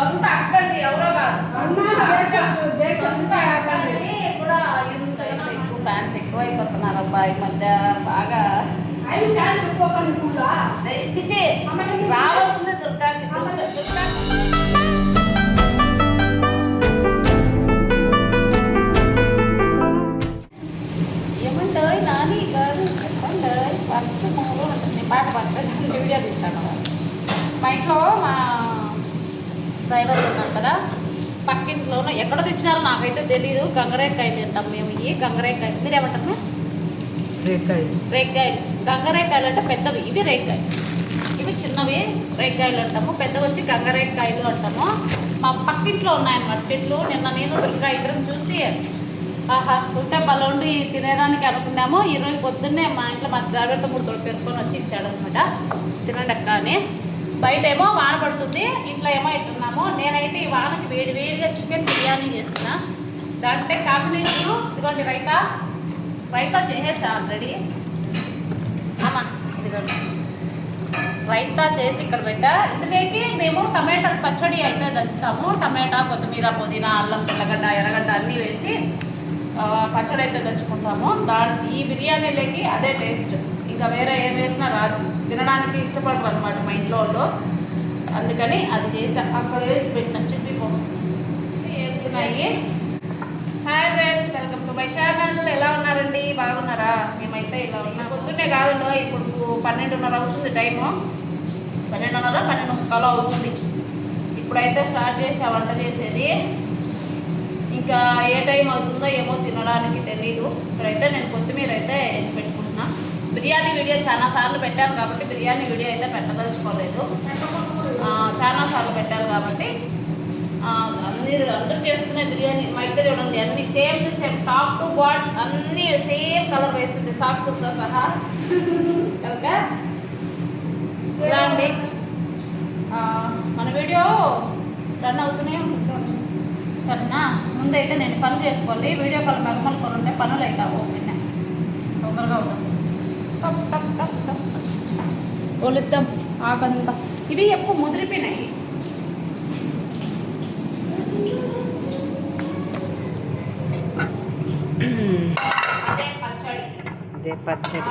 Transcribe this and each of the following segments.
సొంత అక్కండి ఎవరో కాదు. సొంత అక్కండి కూడా ఎక్కువ ఫ్యాన్స్ ఎక్కువ అయిపోతున్నారు అబ్బాయి ఈ మధ్య బాగా. చిచి రావాల్సిందే దుర్గాకి దుర్గా. ఎక్కడ తెచ్చినారో నాకైతే తెలియదు గంగరేకాయలు అంటాం మేము ఇవి గంగరేకాయలు. మీరు ఏమంటారు మేము రేగ్గాయలు గంగరేకాయలు అంటే పెద్దవి. ఇవి రేగ్గాయలు ఇవి చిన్నవి. రేగ్గాయలు అంటాము. పెద్దవి వచ్చి గంగరేకాయలు అంటాము. మా పక్కింట్లో ఉన్నాయన్నమాట చెట్లు. నిన్న నేను దుర్గా ఇద్దరం చూసి ఆహా ఉంటే బలండి తినేదానికి అనుకున్నాము. ఈరోజు పొద్దున్నే మా ఇంట్లో మా డ్రైవర్ తమ్ముడు తోడు పెరుకొని వచ్చి ఇచ్చాడు అనమాట తినండి అక్క అని. బయట ఏమో వాన పడుతుంది ఇంట్లో ఏమో ఇట్టున్నాము నేనైతే ఈ వానకి వేడి వేడిగా చికెన్ బిర్యానీ చేస్తున్నా. దాంట్లో కాంబినేషన్ ఇదిగోండి రైతా. రైతా చేసేసా ఆల్రెడీ అమ్మా ఇదిగోండి. రైతా చేసి ఇక్కడ పెట్టా. ఇందులోకి మేము టమాటా పచ్చడి అయితే దంచుతాము. టమాటా కొత్తిమీర పుదీనా అల్లం తెల్లగడ్డ ఎర్రగడ్డ అన్నీ వేసి పచ్చడి అయితే దంచుకుంటాము. దాని ఈ బిర్యానీలోకి అదే టేస్ట్ ఇంకా వేరే ఏం వేసినా రాదు. తినడానికి ఇష్టపడరు అనమాట మా ఇంట్లో వాళ్ళు. అందుకని అది చేసా. అక్కడ వేసి పెట్టిన చెప్పి ఏగుతున్నాయి hi friends welcome to my channel ఎలా ఉన్నారండి? బాగున్నారా? మేమైతే ఇలా ఉన్నాం. పొద్దున్నే కాదు ఇప్పుడు పన్నెండున్నర అవుతుంది టైము. పన్నెండున్నర పన్నెండు ముక్కలు అవుతుంది. ఇప్పుడైతే స్టార్ట్ చేసి ఆ వంట చేసేది. ఇంకా ఏ టైం అవుతుందో ఏమో తినడానికి తెలియదు ఇప్పుడైతే నేను కొత్తిమీర అయితే వేసి పెట్టుకున్నాను. బిర్యానీ వీడియో చాలా సార్లు పెట్టాను కాబట్టి బిర్యానీ వీడియో అయితే పెట్టదలుచుకోలేదు. చాలా సార్లు పెట్టారు కాబట్టి మీరు అందరూ చేసుకునే బిర్యానీ మా ఇద్దరు చూడండి అన్ని same to same top to bottom అన్ని సేమ్ కలర్ వేసింది సాక్స్తో సహా. కనుక ఇలా అండి. మన వీడియో రన్ అవుతూనే ఉంటుంది. సరేనా? ముందైతే నేను పనులు చేసుకోండి వీడియో కాల్ మెగమలు ఉంటే పనులు అయితే ఓకే తొందరగా ఉంటుంది ఒలిద్దాం ఆకంతా ఇవి ఎక్కువ ముదిరిపోయినాయి. అదే పచ్చడి.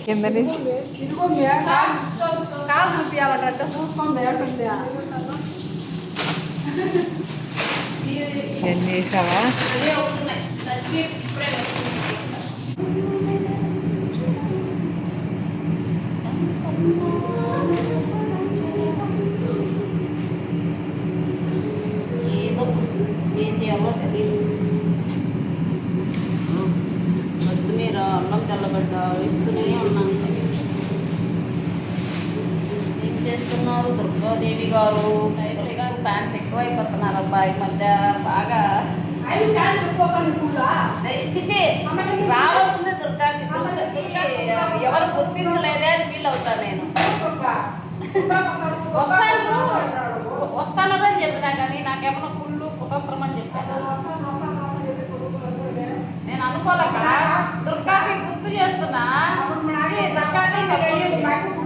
కింద నుంచి. ఎన్ని వేసావా అదే అవుతున్నాయి నచ్చి ఇప్పుడే వస్తుంది ఏదో ఏం చేయాలో తెలియదు కొత్తిమీర అల్లం తెల్లగడ్డ వేస్తూనే ఉన్నాను ఏం చేస్తున్నారు దుర్గాదేవి గారు లైవ్లీగా ఫ్యాన్స్ ఎక్కువైపోతున్నారు. అబ్బాయి ఈ మధ్య బాగా చిచి రావాల్సిందే దుర్గాకి ఎవరు గుర్తించలేదే అని ఫీల్ అవుతాను నేను. వస్తాను. వస్తానని చెప్పినా కానీ నాకేమన్నా కుళ్ళు కుతంత్రం అని చెప్పాను నేను అనుకోలేక దుర్గాకి గుర్తు చేస్తున్నా. దుర్గాకి.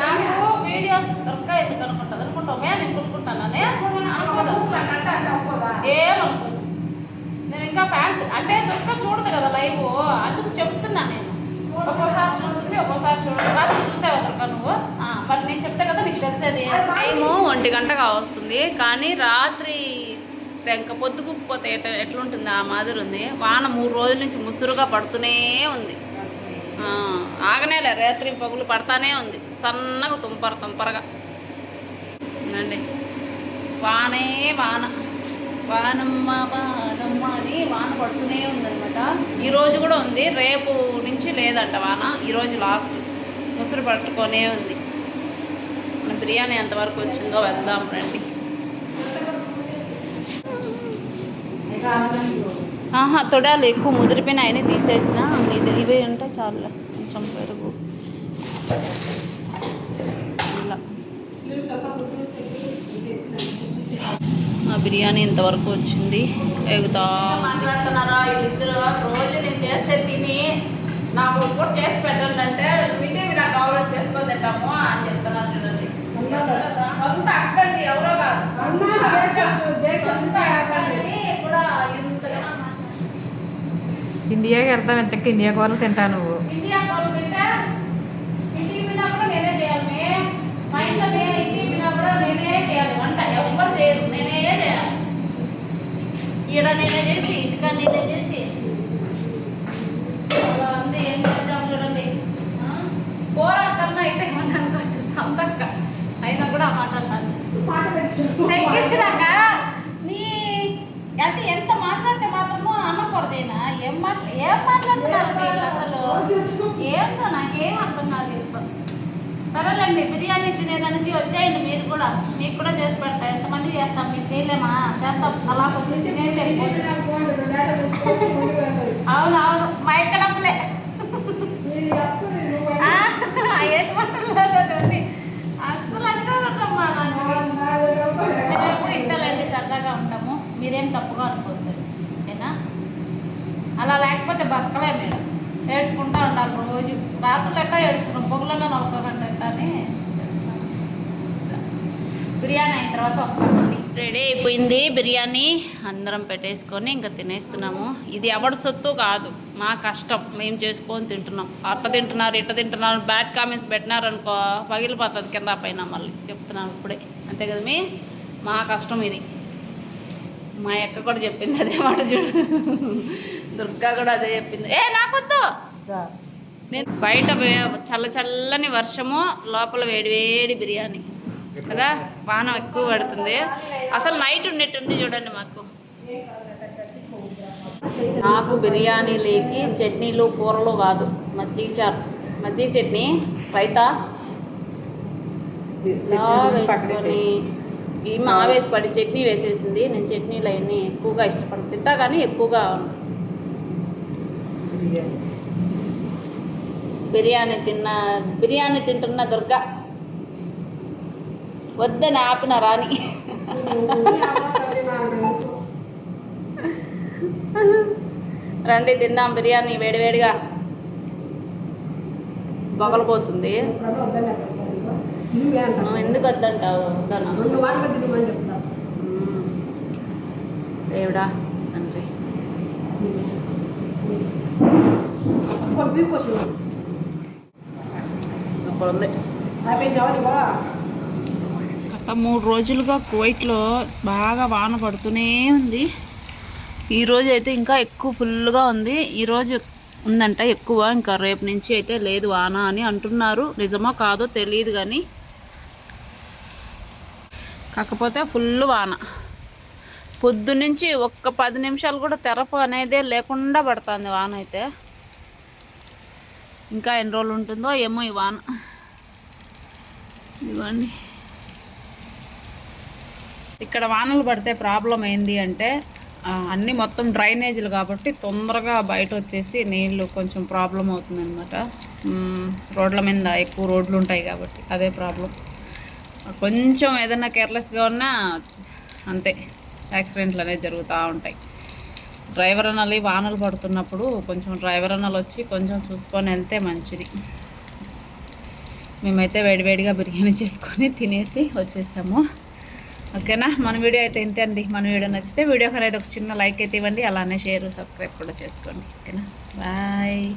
నాకు వీడియో దుర్గా ఎందుకు అనుకుంటుంది అనుకుంటామే నేను కొనుక్కుంటానని ఏమనుకోదు నేను ఇంకా ఫ్యాన్స్ అంటే దుర్గా చూడదు కదా లైవ్. అందుకు చెప్తున్నా నేను. ఒక్కోసారి చూస్తుంది ఒక్కోసారి చూడదు. రాత్రి చూసావా దుర్గా నువ్వు? మరి నేను చెప్తే కదా నీకు తెలిసేది. టైము ఒంటి గంటగా వస్తుంది కానీ రాత్రి ఇంకా పొద్దుగుకపోతే ఎట్లా ఎట్లుంటుంది ఆ మాదిరి ఉంది. వాన మూడు రోజుల నుంచి ముసురుగా పడుతూనే ఉంది. ఆ, ఆగనేలే రాత్రి పగులు పడతానే ఉంది. సన్నగా తుంపర తుంపరగా. అండి వానే వాన. వానమ్మ వానమ్మ అని వాన పడుతూనే ఉందన్నమాట. ఈరోజు కూడా ఉంది. రేపు నుంచి లేదంట వాన. ఈరోజు లాస్ట్ ముసురు పట్టుకొనే ఉంది. మన బిర్యానీ ఎంతవరకు వచ్చిందో వెళ్దాం రండి. ఆహా తొడాలు ఎక్కువ ముదిరిపోయిన ఆయన తీసేసిన. ఇది ఇవి ఉంటే చాలు కొంచెం పెరుగు. ఆ బిర్యానీ ఇంతవరకు వచ్చింది. ఎగుతా. మాట్లాడుతున్నారా? వీళ్ళిద్దరు రోజు నేను చేస్తే తిని నాకు కూడా చేసి పెట్టండి అంటే వింటే నాకు కావాలంటే చేసుకొని తింటాము అని చెప్తున్నాను చూడండి. సొంత అక్కండి ఎవరో కాదు. అన్నా బ్రేక్ఫాస్ట్ చేసి సొంత అక్కండి. కూడా ఇంతగా ఇండియాకి వెళ్తాం ఎంచక్క ఇండియా కూరలు తింటా నువ్వు. ఇక్కడ నేనే చేసి ఇంటికా నేనే చేసి. అలా ఏం చేద్దాం చూడండి. పోరాకన్నా అయితే ఏమన్నా అనుకోవచ్చు సంతక్క అయినా కూడా ఆ మాట అన్నాను. తగ్గించినాక నీ అంటే ఎంత మాట్లాడితే మాత్రము అనకూడదేనా? ఏం మాట్లా ఏం మాట్లాడుతున్నారు అసలు? ఏందో నాకేం అర్థం కాదు ఇప్పుడు. సరేలేండి బిర్యానీ తినేదానికి వచ్చేయండి మీరు కూడా. మీకు కూడా చేసి పెడతా. ఎంతమంది చేస్తాం? మీకు చేయలేమా? చేస్తాం. అలా వచ్చి తినేసి అవును అవును. మా ఇక్కడ డబ్బులే. అస్సలు అనుకోకూడదమ్మా నాకు. మేము ఎప్పుడు ఇంతలేండి సరదాగా ఉంటాము. మీరేం తప్పుగా అనుకోవద్దు ఏనా అలా లేకపోతే బతకలే మీరు ఏడ్చుకుంటా ఉండాలి. రోజు రాత్రులు ఎట్లా ఏడుచున్నాం పొగలలో నవ్వుకోకండి. బిర్యానీ అయిన తర్వాత వస్తామండి రెడీ అయిపోయింది బిర్యానీ. అందరం పెట్టేసుకొని ఇంకా తినేస్తున్నాము. ఇది ఎవరి సొత్తు కాదు. మా కష్టం. మేము చేసుకొని తింటున్నాం. అట్ట తింటున్నారు ఇట్ట తింటున్నారు బ్యాడ్ కామెంట్స్ పెట్టినారనుకో పగిలిపోతుంది కింద పైన మళ్ళీ. చెప్తున్నాం ఇప్పుడే. అంతే కదా మీ? మా కష్టం ఇది. మా అక్క కూడా చెప్పింది అదే మాట చూడు. దుర్గా కూడా అదే చెప్పింది. ఏ నాకొద్దు. నేను బయట చల్ల చల్లని వర్షము లోపల వేడి వేడి బిర్యానీ. కదా? వాన ఎక్కువ పడుతుంది. అసలు నైట్ ఉన్నట్టుంది చూడండి మాకు. నాకు బిర్యానీ లేకి చట్నీలు కూరలు కాదు. మజ్జిగ చారు. మజ్జిగ చట్నీ రైతా? వేసుకొని ఈ మా వేసి పడి చట్నీ వేసేసింది. నేను చట్నీలు అవన్నీ ఎక్కువగా ఇష్టపడి తింటా కానీ ఎక్కువగా బిర్యానీ తిన్న బిర్యానీ తింటున్న దుర్గా. వద్దని ఆపిన రాణి. రండి తిందాం బిర్యానీ వేడివేడిగా పగలపోతుంది నువ్వు ఎందుకు వద్దంటావు. దేవుడా తండ్రి. సూపర్ ఉంది గత మూడు రోజులుగా కువైట్లో బాగా వాన పడుతూనే ఉంది. ఈరోజు అయితే ఇంకా ఎక్కువ ఫుల్గా ఉంది. ఈరోజు ఉందంట ఎక్కువ ఇంకా రేపు నుంచి అయితే లేదు వాన అని అంటున్నారు. నిజమో కాదో తెలియదు కానీ. కాకపోతే ఫుల్ వాన. పొద్దున్నుంచి ఒక్క పది నిమిషాలు కూడా తెరపు అనేదే లేకుండా పడుతుంది వాన అయితే. ఇంకా ఎన్ని రోజులు ఉంటుందో ఏమో ఈ వాన. ఇదిగోండి. ఇక్కడ వానలు పడితే ప్రాబ్లం ఏంది అంటే అన్నీ మొత్తం డ్రైనేజీలు కాబట్టి తొందరగా బయట వచ్చేసి నీళ్ళు కొంచెం ప్రాబ్లం అవుతుంది అనమాట రోడ్ల మీద ఎక్కువ రోడ్లు ఉంటాయి కాబట్టి అదే ప్రాబ్లం. కొంచెం ఏదైనా కేర్లెస్గా ఉన్నా అంతే. యాక్సిడెంట్లు అనేవి జరుగుతూ ఉంటాయి. డ్రైవర్ అనాలి వానలు పడుతున్నప్పుడు కొంచెం డ్రైవర్ అనాలు వచ్చి కొంచెం చూసుకొని వెళ్తే మంచిది. మేమైతే వేడివేడిగా బిర్యానీ చేసుకొని తినేసి వచ్చేసాము. ఓకేనా? మన వీడియో అయితే ఇంతే అండి. మన వీడియో నచ్చితే వీడియో అనేది ఒక చిన్న లైక్ అయితే ఇవ్వండి. అలానే షేర్ సబ్స్క్రైబ్ కూడా చేసుకోండి. ఓకేనా? బాయ్.